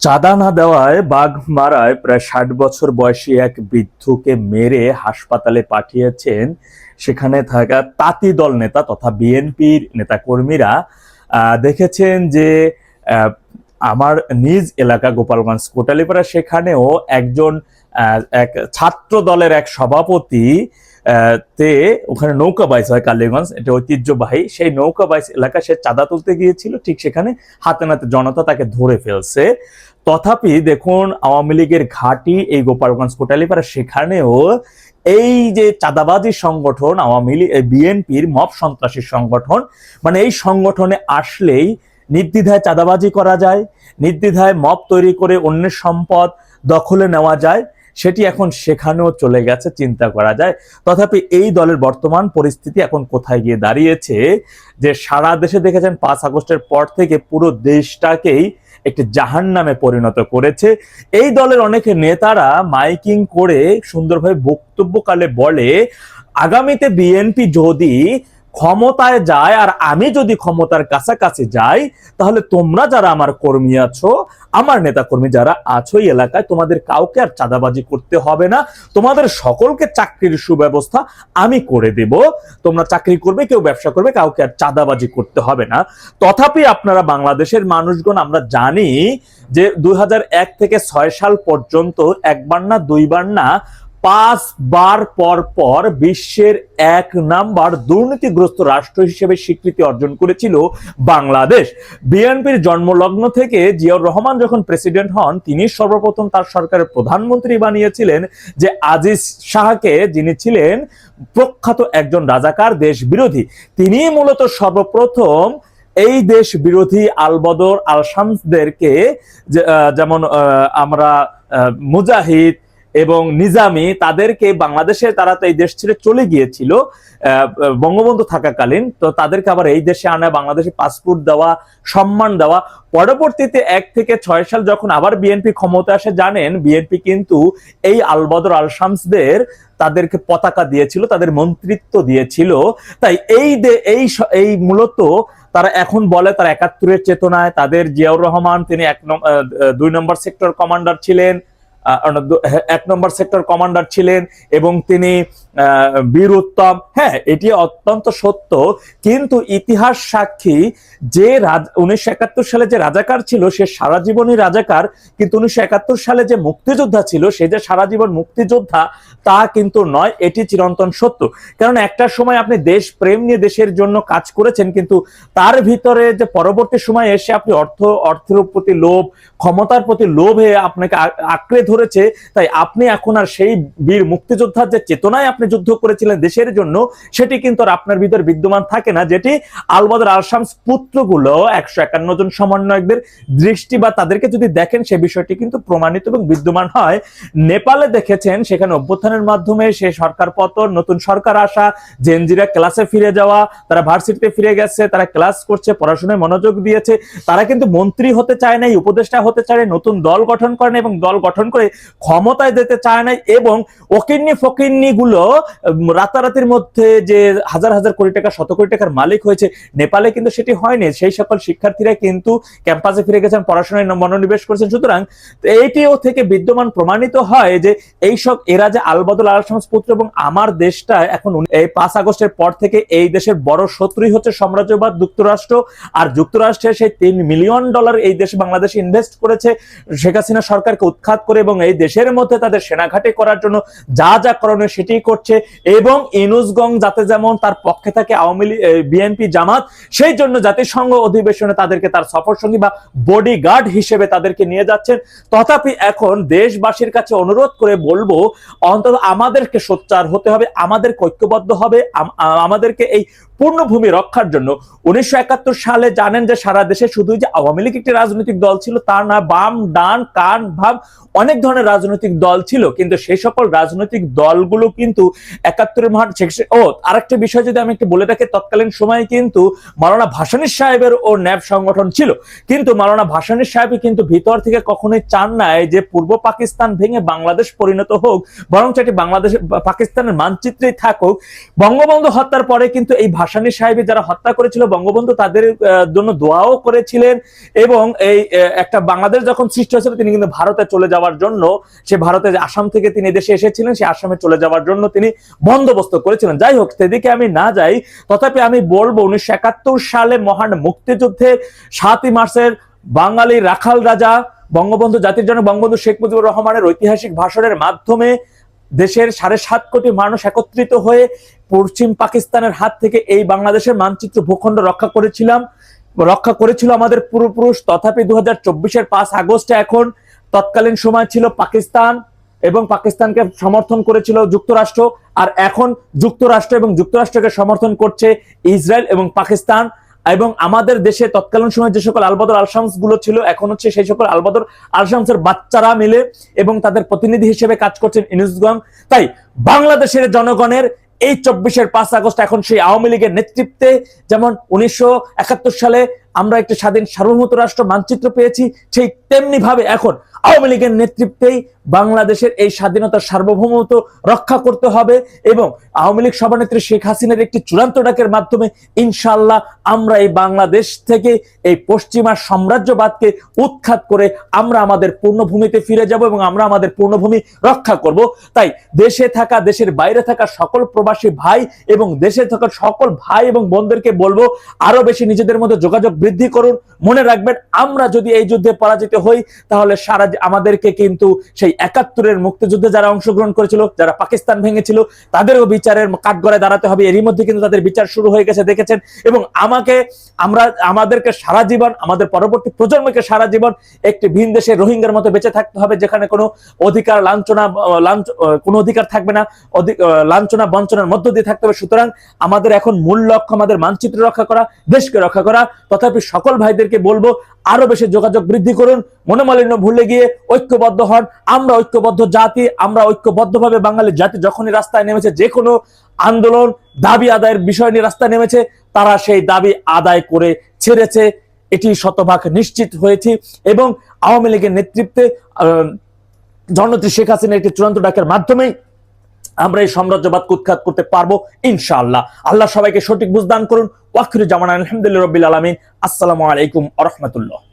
চাঁদা না দেওয়ায় বাঘ মারায় প্রায় ষাট বছর বয়সী এক বৃদ্ধকে মেরে হাসপাতালে পাঠিয়েছেন। সেখানে থাকা তাঁতি দল নেতা তথা বিএনপির নেতাকর্মীরা দেখেছেন যে আমার নিজ এলাকা গোপালগঞ্জ কোটালীপাড়া, সেখানেও একজন এক ছাত্র দলের এক সভাপতি তে ওখানে নৌকা বাইস হয় কালীগঞ্জ, এটা ঐতিহ্যবাহী। সেই নৌকা বাইস এলাকা সে চাঁদা তুলতে গিয়েছিল, ঠিক সেখানে হাতে নাতে জনতা তাকে ধরে ফেলছে। তথাপি দেখুন, আওয়ামী লীগের ঘাঁটি এই গোপালগঞ্জ কোটালীপাড়া সেখানেও এই যে চাঁদাবাজি সংগঠন, আওয়ামী লীগ বিএনপির মব সন্ত্রাসী সংগঠন মানে এই সংগঠনে আসলেই নির্দ্বিধায় চাঁদাবাজি করা যায়, নির্দ্বিধায় মব তৈরি করে অন্যের সম্পদ দখলে নেওয়া যায়। সেটি এখন সেখানেও চলে গেছে, চিন্তা করা যায়। তথাপি এই দলের বর্তমান পরিস্থিতি এখন কোথায় গিয়ে দাঁড়িয়েছে, যে সারা দেশে দেখেছেন পাঁচ আগস্টের পর থেকে পুরো দেশটাকেই একটি জাহান নামে পরিণত করেছে। এই দলের অনেক নেতারা মাইকিং করে সুন্দরভাবে বক্তব্যকালে বলে, আগামীতে বিএনপি যদি ক্ষমতায় যায় আর আমি যদি ক্ষমতার কাছাকাছি যাই, তাহলে তোমরা যারা আমার কর্মী আছো, আমার নেতা কর্মী যারা আছো এলাকায়, তোমাদের কাউকে আর চাঁদাবাজি করতে হবে না। তোমাদের সকলকে চাকরির সুব্যবস্থা আমি করে দেব। তোমরা চাকরি করবে, কেউ ব্যবসা করবে, কাউকে আর চাঁদাবাজি করতে হবে না। তথাপি আপনারা বাংলাদেশের মানুষগণ, আমরা জানি যে দুই হাজার এক থেকে ছয় সাল পর্যন্ত একবার না দুইবার না পাঁচবার পর পর বিশ্বের এক নাম্বার দুর্নীতিগ্রস্ত রাষ্ট্র হিসেবে স্বীকৃতি অর্জন করেছিল বাংলাদেশ। বিএনপির জন্মলগ্ন থেকে জিয়াউর রহমান যখন প্রেসিডেন্ট হন, তিনি সর্বপ্রথম তার সরকারের প্রধানমন্ত্রী বানিয়েছিলেন যে আজিজ শাহকে, যিনি ছিলেন প্রখ্যাত একজন রাজাকার দেশ বিরোধী তিনি মূলত সর্বপ্রথম এই দেশ বিরোধী আলবদর আল শামসদেরকে যেমন আমরা মুজাহিদ এবং নিজামি তাদেরকে বাংলাদেশে তারা তো এই দেশ ছেড়ে চলে গিয়েছিল বঙ্গবন্ধু থাকাকালীন, তো তাদেরকে আবার এই দেশে আনা, বাংলাদেশে পাসপোর্ট দেওয়া, সম্মান দেওয়া। পরবর্তীতে এক থেকে ছয় সাল যখন আবার বিএনপি ক্ষমতা আসে, জানেন বিএনপি কিন্তু এই আলবদর আল শামসদের তাদেরকে পতাকা দিয়েছিল, তাদের মন্ত্রিত্ব দিয়েছিল। তাই এই এই এই মূলত তারা এখন বলে তারা একাত্তরের চেতনায়। তাদের জিয়াউর রহমান, তিনি এক দুই নম্বর সেক্টর কমান্ডার ছিলেন। এক নম্বর সেক্টর কমান্ডার ছিলেন এবং তিনি বীর উত্তম। হ্যাঁ এটি অত্যন্ত সত্য, কিন্তু ইতিহাস সাক্ষী যে উনিশশো একাত্তর সালে যে রাজাকার ছিল, সে সারা জীবনই রাজাকার, কিন্তু উনিশশো একাত্তর সালে যে মুক্তিযোদ্ধা ছিল, সে যে সারা জীবন মুক্তিযোদ্ধা, তা কিন্তু নয়, এটি চিরন্তন সত্য। কারণ একটা সময় আপনি দেশ প্রেম নিয়ে দেশের জন্য কাজ করেছেন, কিন্তু তার ভিতরে যে পরবর্তী সময় এসে আপনি অর্থ, অর্থের প্রতি লোভ, ক্ষমতার প্রতি লোভে আপনাকে আঁকড়ে ধরেছে তাই আপনি এখন আর সেই বীর মুক্তিযোদ্ধার যে চেতনায় আপনি যুদ্ধ করেছিলেন দেশের জন্য, সেটি কিন্তু আর আপনার ভিতরে বিদ্যমান থাকে না, যেটি আলবদর আলশামস পুত্রগুলো একশো একান্ন জন সমন্বয়কদের দৃষ্টি বা তাদেরকে যদি দেখেন, সে বিষয়টি কিন্তু প্রমাণিত এবং বিদ্যমান হয়। নেপালে দেখেছেন, সেখানে অভ্যুত্থানের মাধ্যমে সে সরকার পতন, নতুন সরকার আসা জেনজিরা ক্লাসে ফিরে যাওয়া, তারা ভার্সিটিতে ফিরে গেছে, তারা ক্লাস করছে, পড়াশোনায় মনোযোগ দিয়েছে, তারা কিন্তু মন্ত্রী হতে চায় নাই, উপদেষ্টা হতে চায় নতুন দল গঠন করেন এবং দল গঠন করে ক্ষমতায় যেতে চায় নাই এবং ওকিন্নি ফকিন্নি গুলো রাতারাতির মধ্যে যে হাজার হাজার কোটি টাকা, শত কোটি টাকার মালিক হয়েছে, নেপালে কিন্তু সেটি হয়নি। সেই সকল শিক্ষার্থীরা কিন্তু ক্যাম্পাসে ফিরে গেছেন, পড়াশোনায় মনোনিবেশ করেছেন। সুতরাং এইটিও থেকে বিদ্যমান প্রমাণিত হয় যে এইসব এরা যে আলবদল আল পুত্র এবং আমার দেশটা, এখন এই পাঁচ আগস্টের পর থেকে এই দেশের বড় শত্রুই হচ্ছে সাম্রাজ্যবাদ, যুক্তরাষ্ট্র। আর যুক্তরাষ্ট্রের সেই তিন মিলিয়ন ডলার এই দেশে বাংলাদেশে ইনভেস্ট করেছে। শেখ হাসিনা সরকারকে উৎখাত করে এবং এই দেশের মধ্যে তাদের সেনাঘাটি করার জন্য যা যা করণীয় সেটি করছে এবং ইনুসগং যাতে যেমন তার পক্ষে থাকে আওয়ামী লীগ বিএনপি, জামাত, সেই জন্য জাতিসংঘ অধিবেশনে তাদেরকে তার সফর সঙ্গী বা বডিগার্ড হিসেবে তাদেরকে নিয়ে যাচ্ছেন। তথাপি এখন দেশবাসীর কাছে অনুরোধ করে বলব, অন্তত আমাদেরকে সোচ্চার হতে হবে আমাদের ঐক্যবদ্ধ হবে আমাদেরকে এই পূর্ণভূমি রক্ষার জন্য। উনিশশো একাত্তর সালে জানেন যে সারা দেশে শুধু যে আওয়ামী লীগ একটি রাজনৈতিক দল ছিল, তা না, বাম, ডান, কান, ভাব অনেক ধরনের রাজনৈতিক দল ছিল, কিন্তু সেই সকল রাজনৈতিক দলগুলো কিন্তু একাত্তরের মহান ও আরেকটা বিষয় যদি আমি একটু বলে রাখি, তৎকালীন সময়ে কিন্তু মাওলানা ভাসানী সাহেবের ও ন্যাব সংগঠন ছিল। কিন্তু মাওলানা ভাসানী সাহেব কিন্তু ভিতর থেকে কখনোই চান নাই যে পূর্ব পাকিস্তান ভেঙে বাংলাদেশ পরিণত হোক, বরং এটি বাংলাদেশ, পাকিস্তানের মানচিত্রেই থাকুক। বঙ্গবন্ধু হত্যার পরে কিন্তু এই ভাসানী সাহেব যারা হত্যা করেছিল, বঙ্গবন্ধু তাদের জন্য দোয়াও করেছিলেন এবং এই একটা বাংলাদেশ যখন সৃষ্টি হয়েছিল, তিনি কিন্তু ভারতে চলে যাওয়ার জন্য সে ভারতে আসাম থেকে তিনি দেশে এসেছিলেন, সে আসামে চলে যাওয়ার জন্য তিনি বন্দোবস্ত করেছিলেন। যাই হোক, সেদিকে আমি না যাই, তথাপি আমি বলব উনিশশো একাত্তর সালে মহান মুক্তিযুদ্ধে সাতই মার্চের বাঙালি রাখাল রাজা, বঙ্গবন্ধু জাতির জনক বঙ্গবন্ধু শেখ মুজিবুর রহমানের ঐতিহাসিক ভাষণের মাধ্যমে দেশের সাড়ে সাত কোটি মানুষ একত্রিত হয়ে পশ্চিম পাকিস্তানের হাত থেকে এই বাংলাদেশের মানচিত্র ভূখণ্ড রক্ষা করেছিলাম, রক্ষা করেছিল আমাদের পূর্বপুরুষ। তথাপি দু হাজার চব্বিশের পাঁচ আগস্টে এখন তৎকালীন সময় ছিল পাকিস্তান এবং পাকিস্তানকে সমর্থন করেছিল যুক্তরাষ্ট্র, আর এখন যুক্তরাষ্ট্র এবং যুক্তরাষ্ট্রকে সমর্থন করছে ইসরায়েল এবং পাকিস্তান। এবং আমাদের দেশে তৎকালীন সময় যে সকল আলবদর আলশামসগুলো ছিল, এখন হচ্ছে সেই সকল আলবদর আলশামসের বাচ্চারা মিলে এবং তাদের প্রতিনিধি হিসেবে কাজ করছেন ইনুসগং তাই বাংলাদেশের জনগণের এই চব্বিশের পাঁচ আগস্ট এখন সেই আওয়ামী লীগের নেতৃত্বে, যেমন উনিশশো একাত্তর সালে আমরা একটি স্বাধীন সার্বভৌমত্ব রাষ্ট্র মানচিত্র পেয়েছি, সেই তেমনি ভাবে এখন আওয়ামী লীগের নেতৃত্বেই বাংলাদেশের এই স্বাধীনতার সার্বভৌমত্ব রক্ষা করতে হবে এবং আওয়ামী লীগ সভানেত্রী শেখ হাসিনার একটি চূড়ান্ত ডাকের মাধ্যমে ইনশাল্লাহ আমরা এই বাংলাদেশ থেকে এই পশ্চিমা সাম্রাজ্যবাদকে উৎখাত করে আমরা আমাদের পূর্ণভূমিতে ফিরে যাব এবং আমরা আমাদের পূর্ণভূমি রক্ষা করব। তাই দেশে থাকা, দেশের বাইরে থাকা সকল প্রবাসী ভাই এবং দেশে থাকা সকল ভাই এবং বোনদেরকে বলব আরও বেশি নিজেদের মধ্যে যোগাযোগ বৃদ্ধি করুন। মনে রাখবেন, আমরা যদি এই যুদ্ধে পরাজিত হই, তাহলে সারা আমাদেরকে কিন্তু সেই একাত্তরের মুক্তিযুদ্ধে যারা অংশগ্রহণ করেছিল, যারা পাকিস্তান ভেঙেছিল, তাদেরও বিচারের কাঠগড়ায় দাঁড়াতে হবে। এরই মধ্যে কিন্তু তাদের বিচার শুরু হয়ে গেছে, দেখেছেন? এবং আমাকে, আমরা, আমাদেরকে সারা জীবন, আমাদের পরবর্তী প্রজন্মকে সারা জীবন একটি ভিন দেশে রোহিঙ্গার মতো বেঁচে থাকতে হবে, যেখানে কোনো অধিকার লাঞ্ছনা কোনো অধিকার থাকবে না লাঞ্ছনা, বঞ্চনার মধ্য দিয়ে থাকতে হবে। সুতরাং আমাদের এখন মূল লক্ষ্য, আমাদের মানচিত্র রক্ষা করা, দেশকে রক্ষা করা তথাপি সকল ভাইদেরকে বলব, আরও বেশি যোগাযোগ বৃদ্ধি করুন। মনোমালিন্য ভুলে গিয়ে ঐক্যবদ্ধ হন। আমরা ঐক্যবদ্ধ জাতি, আমরা ঐক্যবদ্ধভাবে বাঙালি জাতি যখনই রাস্তায় নেমেছে যে কোনো আন্দোলন দাবি আদায়ের বিষয় নিয়ে রাস্তায় নেমেছে, তারা সেই দাবি আদায় করে ছেড়েছে। এটি শতভাগ নিশ্চিত হয়েছে এবং আওয়ামী লীগের নেতৃত্বে জননেত্রী শেখ হাসিনা একটি চূড়ান্ত ডাকের মাধ্যমেই আমরা এই সাম্রাজ্যবাদ কুৎখাত করতে পারব, ইনশাআল্লাহ। আল্লাহ সবাইকে সঠিক বুঝদান করুন। ওয়াকির জামান আলহামদুলিল্লাহ রবিল আলমিন। আসসালামু আলাইকুম আ রহমতুল্লাহ।